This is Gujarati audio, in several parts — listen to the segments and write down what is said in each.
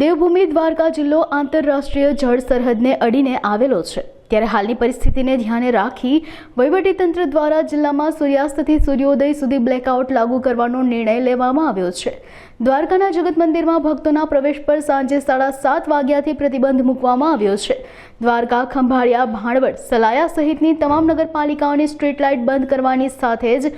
દેવભૂમિ દ્વારકા જિલ્લો આંતરરાષ્ટ્રીય જળ સરહદને અડીને આવેલો છે. ત્યારે હાલની પરિસ્થિતિને ધ્યાને રાખી વહીવટીતંત્ર દ્વારા જિલ્લામાં સૂર્યાસ્તથી સૂર્યોદય સુધી બ્લેકઆઉટ લાગુ કરવાનો નિર્ણય લેવામાં આવ્યો છે. દ્વારકાના જગત મંદિરમાં ભક્તોના પ્રવેશ પર સાંજે સાડા સાત વાગ્યાથી પ્રતિબંધ મૂકવામાં આવ્યો છે. દ્વારકા, ખંભાળિયા, ભાણવડ, સલાયા સહિતની તમામ નગરપાલિકાઓની સ્ટ્રીટ લાઇટ બંધ કરવાની સાથે જ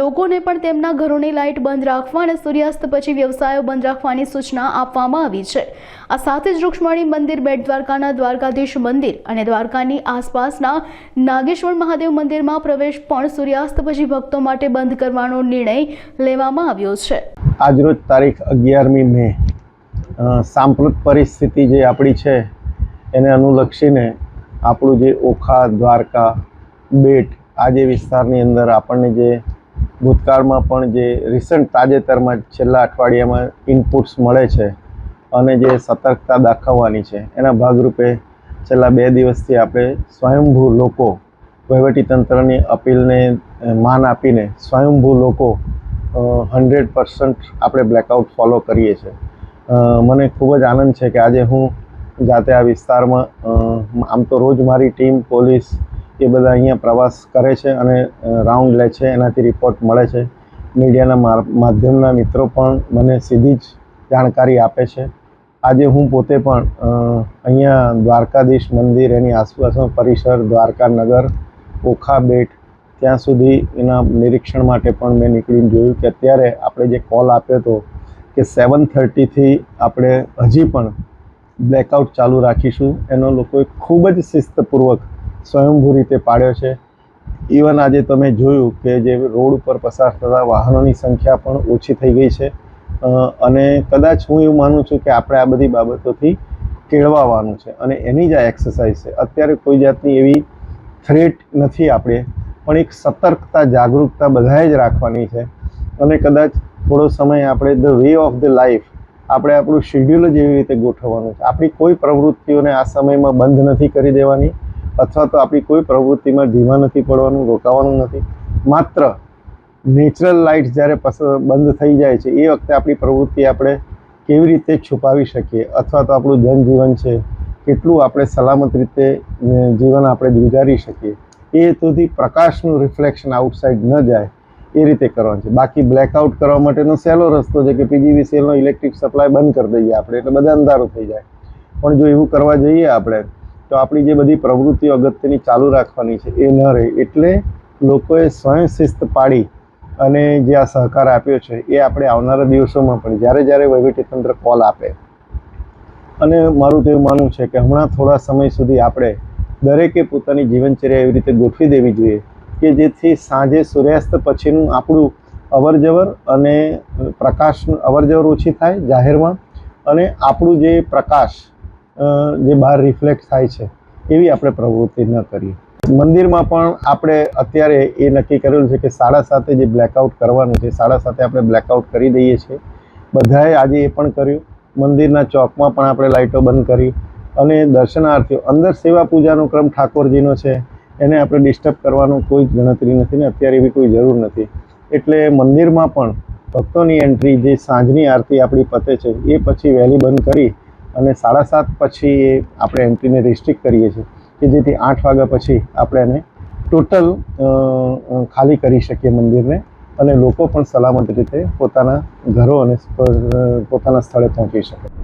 લોકોને પણ તેમના ઘરોની લાઇટ બંધ રાખવા અને સૂર્યાસ્ત પછી વ્યવસાયો બંધ રાખવાની સૂચના આપવામાં આવી છે. આ સાથે જ રૂક્ષ્મણી મંદિર બેટ દ્વારકાના દ્વારકાધીશ મંદિર અને દ્વારકાની આસપાસના નાગેશ્વર મહાદેવ મંદિરમાં પ્રવેશ પણ સૂર્યાસ્ત પછી ભક્તો માટે બંધ કરવાનો નિર્ણય લેવામાં આવ્યો છે. આજરોજ તારીખ અગિયારમી મે સાંપ્રત પરિસ્થિતિ જે આપણી છે, એને અનુલક્ષીને આપણું જે ઓખા દ્વારકા બેટ આ જે વિસ્તારની અંદર આપણને જે ભૂતકાળમાં પણ જે રિસન્ટ તાજેતરમાં છેલ્લા અઠવાડિયામાં ઇનપુટ્સ મળે છે અને જે સતર્કતા દાખવવાની છે, એના ભાગરૂપે છેલ્લા બે દિવસથી આપણે સ્વયંભૂ લોકો વહીવટીતંત્રની અપીલને માન આપીને સ્વયંભૂ લોકો હંડ્રેડ પર્સન્ટ આપણે બ્લેકઆઉટ ફોલો કરીએ છીએ. મને ખૂબ જ આનંદ છે કે આજે હું જાતે આ વિસ્તારમાં આમ તો રોજ મારી ટીમ, પોલીસ એ બધા અહીંયા પ્રવાસ કરે છે અને રાઉન્ડ લે છે, એનાથી રિપોર્ટ મળે છે. મીડિયાના માધ્યમના મિત્રો પણ મને સીધી જ જાણકારી આપે છે. આજે હું પોતે પણ અહીંયા દ્વારકાધીશ મંદિર એની આસપાસનો પરિસર, દ્વારકાનગર, ઓખા બેટ, ત્યાં સુધી એના નિરીક્ષણ માટે પણ મેં નીકળીને જોયું કે અત્યારે આપણે જે કોલ આપ્યો હતો કે સેવન થર્ટીથી આપણે હજી પણ બ્લેકઆઉટ ચાલુ રાખીશું. એનો લોકોએ ખૂબ જ શિસ્તપૂર્વક સ્વયંભૂ રીતે પાડ્યો છે. ઇવન આજે તમે જોયું કે જે રોડ ઉપર પસાર થતા વાહનોની સંખ્યા પણ ઓછી થઈ ગઈ છે. અને કદાચ હું એવું માનું છું કે આપણે આ બધી બાબતોથી કેળવાવાનું છે અને એની જ આ એક્સરસાઇઝ છે. અત્યારે કોઈ જાતની એવી થ્રેટ નથી આપણે, પણ એક સતર્કતા, જાગૃતતા બધાએ જ રાખવાની છે. અને કદાચ થોડો સમય આપણે the way of the life આપણે આપણું શેડ્યુલ જ એવી રીતે ગોઠવવાનું છે. આપણી કોઈ પ્રવૃત્તિઓને આ સમયમાં બંધ નથી કરી દેવાની, અથવા તો આપણી કોઈ પ્રવૃત્તિમાં ધીમા નથી પડવાનું, રોકાવાનું નથી. માત્ર નેચરલ લાઇટ્સ જ્યારે બંધ થઈ જાય છે, એ વખતે આપણી પ્રવૃત્તિ આપણે કેવી રીતે છુપાવી શકીએ? અથવા તો આપણું જનજીવન છે, કેટલું આપણે સલામત રીતે જીવન આપણે ગુજારી શકીએ? એ હેતુથી પ્રકાશનું રિફ્લેક્શન આઉટસાઇડ ન જાય, એ રીતે કરવાનું છે. બાકી બ્લેકઆઉટ કરવા માટેનો સહેલો રસ્તો છે કે પીજીવીસીએલનો ઇલેક્ટ્રિક સપ્લાય બંધ કરી દઈએ આપણે, એટલે બધા અંધારું થઈ જાય. પણ જો એવું કરવા જઈએ આપણે, તો આપણી જે બધી પ્રવૃત્તિઓ અગત્યની ચાલુ રાખવાની છે, એ ન રહે. એટલે લોકોએ સ્વયં શિસ્ત પાડી અને જે આ સહકાર આપ્યો છે, એ આપણે આવનારા દિવસોમાં પણ જ્યારે જ્યારે વહીવટીતંત્ર કોલ આપે. અને મારું તો એવું માનવું છે કે હમણાં થોડા સમય સુધી આપણે દરેકે પોતાની જીવનચર્યા એવી રીતે ગોઠવી દેવી જોઈએ કે જેથી સાંજે સૂર્યાસ્ત પછીનું આપણું અવરજવર અને પ્રકાશનું અવરજવર ઓછી થાય જાહેરમાં અને આપણું જે પ્રકાશ જે બહાર રિફ્લેક્ટ થાય છે, એવી આપણે પ્રવૃત્તિ ન કરીએ. મંદિરમાં પણ આપણે અત્યારે એ નક્કી કરેલું છે કે સાડા સાતે જે બ્લેકઆઉટ કરવાનું છે, સાડા સાતે આપણે બ્લેકઆઉટ કરી દઈએ છીએ. બધાએ આજે એ પણ કર્યું. મંદિરના ચોકમાં પણ આપણે લાઇટો બંધ કરી અને દર્શનાર્થીઓ, અંદર સેવા પૂજાનો ક્રમ ઠાકોરજીનો છે, એને આપણે ડિસ્ટર્બ કરવાનું કોઈ ગણતરી નથી ને અત્યારે એવી કોઈ જરૂર નથી. એટલે મંદિરમાં પણ ભક્તોની એન્ટ્રી જે સાંજની આરતી આપણી પતે છે, એ પછી વહેલી બંધ કરી અને સાડા સાત પછી એ આપણે એન્ટ્રીને રિસ્ટ્રિક્ટ કરીએ છીએ. કે જેથી આઠ વાગ્યા પછી આપણે એને ટોટલ ખાલી કરી શકીએ મંદિરને અને લોકો પણ સલામત રીતે પોતાના ઘરો અને પોતાના સ્થળે પહોંચી શકે.